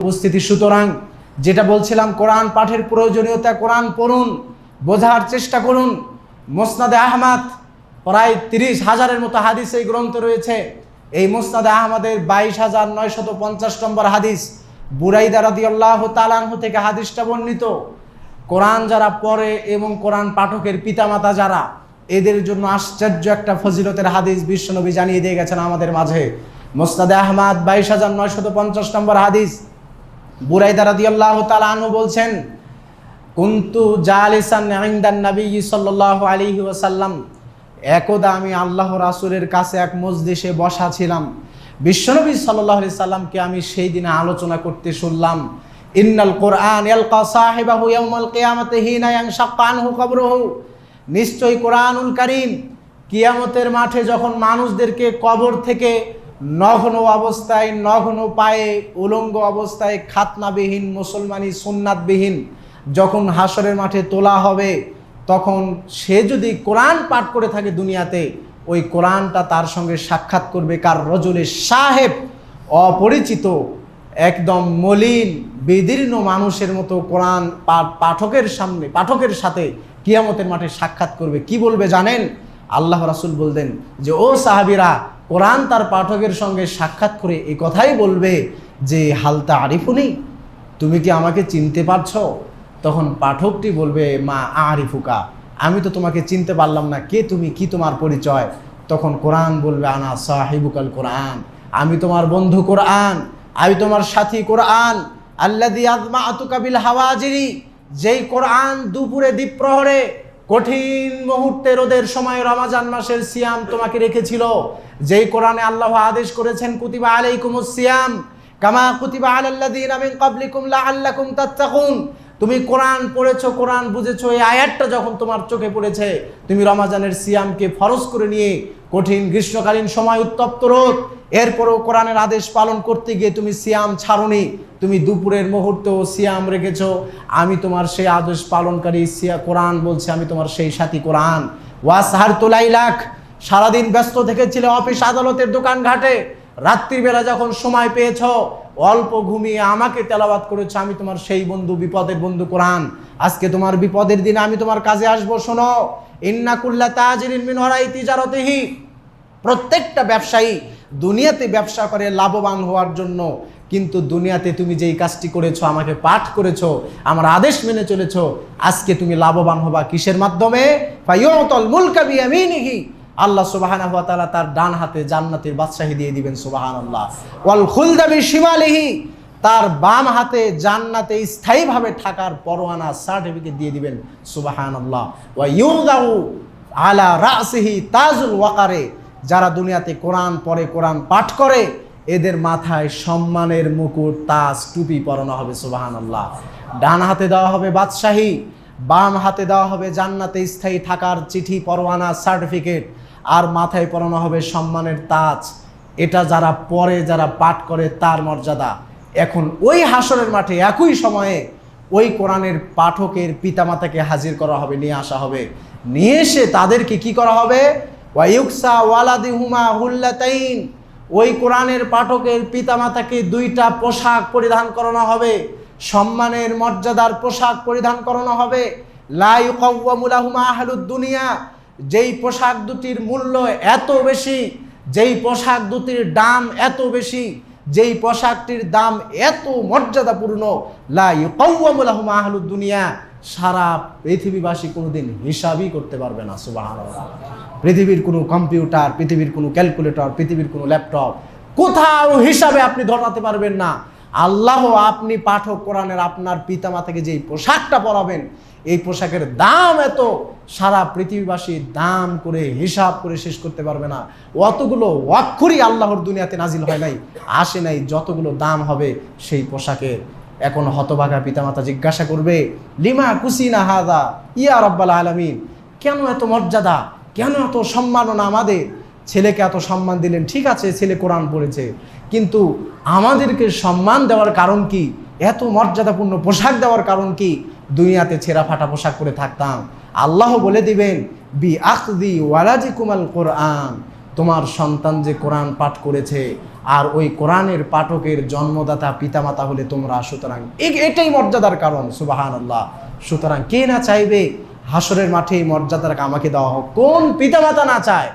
উপস্থিতি। সুতরাং যেটা বলছিলাম, কোরআন পাঠের প্রয়োজনীয়তা কোরআন পড়ুন, বোঝার চেষ্টা করুন। মোসনাদে আহমাদ, প্রায় তিরিশ হাজারের মতো হাদিস এই গ্রন্থ রয়েছে। এই মোসনাদে আহমদের বাইশ হাজার নয়শত পঞ্চাশ নম্বর হাদিস, বুরাইদা রাদিয়াল্লাহু তালানহু থেকে হাদিসটা বর্ণিত। কোরআন যারা পড়ে এবং কোরআন পাঠকের পিতামাতা যারা, এদের জন্য আশ্চর্য একটা ফজিলতের হাদিস বিশ্বনবী জানিয়ে দিয়ে গেছেন আমাদের মাঝে। মোস্তাদে আহমাদ বাইশ হাজার নয়শত পঞ্চাশ নম্বর হাদিস বুরাইদা রাদিয়াল্লাহু তাআলা আনহু বলছেন, কুন্তু জালিসান ইনদান নবী সাল্লাল্লাহু আলাইহি ওয়াসাল্লাম। একদা আমি আল্লাহ রাসূলের কাছে এক মজলিসে বসা ছিলাম। বিশ্বনবী সাল্লাল্লাহু আলাইহি সাল্লামকে আমি সেই দিনে আলোচনা করতে শুনলাম, ইন্নাল কোরআন ইয়ালকা সাহিবাহু ইয়াউমাল কিয়ামাতি হিনা ইয়ানশাক্কা আনহু কবরুহু। নিশ্চয়ই কোরআনুল কারীম কিয়ামতের মাঠে যখন মানুষদেরকে কবর থেকে নগ্ন অবস্থায়, নগ্ন পায়ে উলঙ্গ অবস্থায় খাতনাবিহীন, মুসলমানি সুন্নাতবিহীন যখন হাসরের মাঠে তোলা হবে, তখন সে যদি কোরআন পাঠ করে থাকে দুনিয়াতে, ওই কোরআনটা তার সঙ্গে সাক্ষাৎ করবে কার রজলে সাহেব, অপরিচিত, একদম মলিন, বিদীর্ণ মানুষের মতো কোরআন পাঠকের সামনে, পাঠকের সাথে কিয়ামতের মাঠে সাক্ষাৎ করবে। কি বলবে জানেন? আল্লাহ রাসুল বলতেন যে, ও সাহাবিরা কোরআন তার পাঠকের সঙ্গে সাক্ষাৎ করে এই কথাই বলবে যে হালতা আরিফুনি তুমি কি আমাকে চিনতে পারছ? তখন পাঠকটি বলবে, মা আরিফুকা, আমি তো তোমাকে চিনতে পারলাম না। কে তুমি? কি তোমার পরিচয়? তখন কোরআন বলবে, আনা সাহিবুকাল কোরআন, আমি তোমার বন্ধু কোরআন, আমি তোমার সাথী কোরআন। আল্লাদি আজমা আতুকাবিল হাওয়াজিরি, যেই কোরআন দুপুরে দ্বীপ্রহরে কঠিন মুহূর্তে রোদের সময় রমাজান মাসের সিয়াম তোমাকে রেখেছিল। যেই কোরআনে আল্লাহ আদেশ করেছেন, কুতিবা আলাইকুমুস সিয়াম, কামা কুতিবা আলাল্লাযীনা মিন ক্বাবলিকুম লাআল্লাকুম তাত্তাকুন। তুমি কোরআন পড়েছো, কোরআন বুঝেছ, এই আয়াতটা যখন তোমার চোখে পড়েছে, তুমি রমাজানের সিয়ামকে ফরজ করে নিয়ে কঠিন গ্রীষ্মকালীন সময় উত্তপ্ত রোদ, এরপরও কোরআনের আদেশ পালন করতে গিয়ে তুমি সিয়াম ছাড়নি, তুমি দুপুরের মুহূর্তেও সিয়াম রেখেছ, আমি তোমার সেই আদেশ পালনকারী সিয়া কোরআন বলছে, আমি তোমার সেই সাথী কোরআন। ওয়াসহার তোলাইলাখ সারাদিন ব্যস্ত থেকেছিলে অফিস আদালতের দোকান ঘাটে রাত্রিবেলা যখন সময় পেয়েছ অল্প ঘুমিয়ে আমাকে তেলাবাত করেছ, আমি তোমার সেই বন্ধু, বিপদের বন্ধু কোরআন। আজকে তোমার বিপদের দিনে আমি তোমার কাজে আসব, শোনো। ইন্নাকুল্লা হরাই তিজারতিহি। প্রত্যেকটা ব্যবসায়ী দুনিয়াতে ব্যবসা করে লাভবান হওয়ার জন্য, কিন্তু দুনিয়াতে তুমি যেই কাজটি করেছ, আমাকে পাঠ করেছ, আমার আদেশ মেনে চলেছো, আজকে তুমি লাভবান হবা কিসের মাধ্যমে? ফাইয়তল মুলকা বিয়ামিনিহি। আল্লাহ ওয়া তাআলা তার ডান হাতে জান্নাতের বাদশাহী দিয়ে দিবেন সুবহানাল্লাহ। ওয়াল খুলদা বিশিমালিহি তার বাম হাতে জান্নাতে স্থায়ীভাবে থাকার পরোয়ানা সার্টিফিকেট দিয়ে দিবেন সুবহানাল্লাহ। ওয়া ইউদাউ আলা রাসিহি তাজুল ওয়াকারে, যারা দুনিয়াতে কোরআন পড়ে, কোরআন পাঠ করে, এদের মাথায় সম্মানের মুকুট, তাজ, টুপি পরানো হবে সুবাহান আল্লাহ ডান হাতে দেওয়া হবে বাদশাহী, বাম হাতে দেওয়া হবে জান্নাতে স্থায়ী থাকার চিঠি, পরোয়ানা সার্টিফিকেট আর মাথায় পরানো হবে সম্মানের তাজ। এটা যারা পরে, যারা পাঠ করে, তার মর্যাদা। এখন ওই হাসরের মাঠে, একই সময়ে ওই কোরআনের পাঠকের পিতামাতাকে হাজির করা হবে, নিয়ে আসা হবে। নিয়ে এসে তাদেরকে কি করা হবে? ওয়াইউকসা ওয়ালাদি হুমা হুল্লাতাইন। ওই কোরআনের পাঠকের পিতামাতাকে দুইটা পোশাক পরিধান করানো হবে। সম্মানের মর্যাদার পোশাক পরিধান করানো হবে। লাই কৌমুলাহুমা আহলুদ দুনিয়া। যেই পোশাক দুটির মূল্য এত বেশি, যেই পোশাক দুটির দাম এত বেশি, যেই পোশাকটির দাম এত মর্যাদাপূর্ণ দুনিয়া সারা পৃথিবীবাসী কোনোদিন হিসাবই করতে পারবে না সুবাহ পৃথিবীর কোনো কম্পিউটার, পৃথিবীর কোনো ক্যালকুলেটর, পৃথিবীর কোনো ল্যাপটপ কোথাও হিসাবে আপনি ধরাতে পারবেন না। আল্লাহ আপনি পাঠক কোরআনের আপনার পিতামাতাকে যেই পোশাকটা পরাবেন, এই পোশাকের দাম এত, সারা পৃথিবীবাসী দাম করে, হিসাব করে শেষ করতে পারবে না। অতগুলো অক্ষরই আল্লাহর দুনিয়াতে নাজিল হয় নাই, আসে নাই, যতগুলো দাম হবে সেই পোশাকের এখন হতভাগা পিতামাতা জিজ্ঞাসা করবে, লিমা কুসিনা হাদা? ইয়া রব্বাল আলমিন, কেন এত মর্যাদা? কেন এত সম্মাননা আমাদের? ছেলেকে এত সম্মান দিলেন, ঠিক আছে, ছেলে কোরআন পড়েছে, কিন্তু আমাদেরকে সম্মান দেওয়ার কারণ কি? এত মর্যাদাপূর্ণ পোশাক দেওয়ার কারণ কি? দুনিয়াতে ছেঁড়া ফাটা পোশাক পরে থাকতাম। আল্লাহ বলে দিবেন বি আখদি ওয়ালাজি কুমাল কোরআন। তোমার সন্তান যে কোরআন পাঠ করেছে, আর ওই কোরআনের পাঠকের জন্মদাতা পিতামাতা হলে তোমরা, সুতরাং এটাই মর্যাদার কারণ সুবাহান আল্লাহ সুতরাং কে না চাইবে হাসরের মাঠে এই মর্যাদাটাকে আমাকে দেওয়া হোক? কোন পিতামাতা না চায়?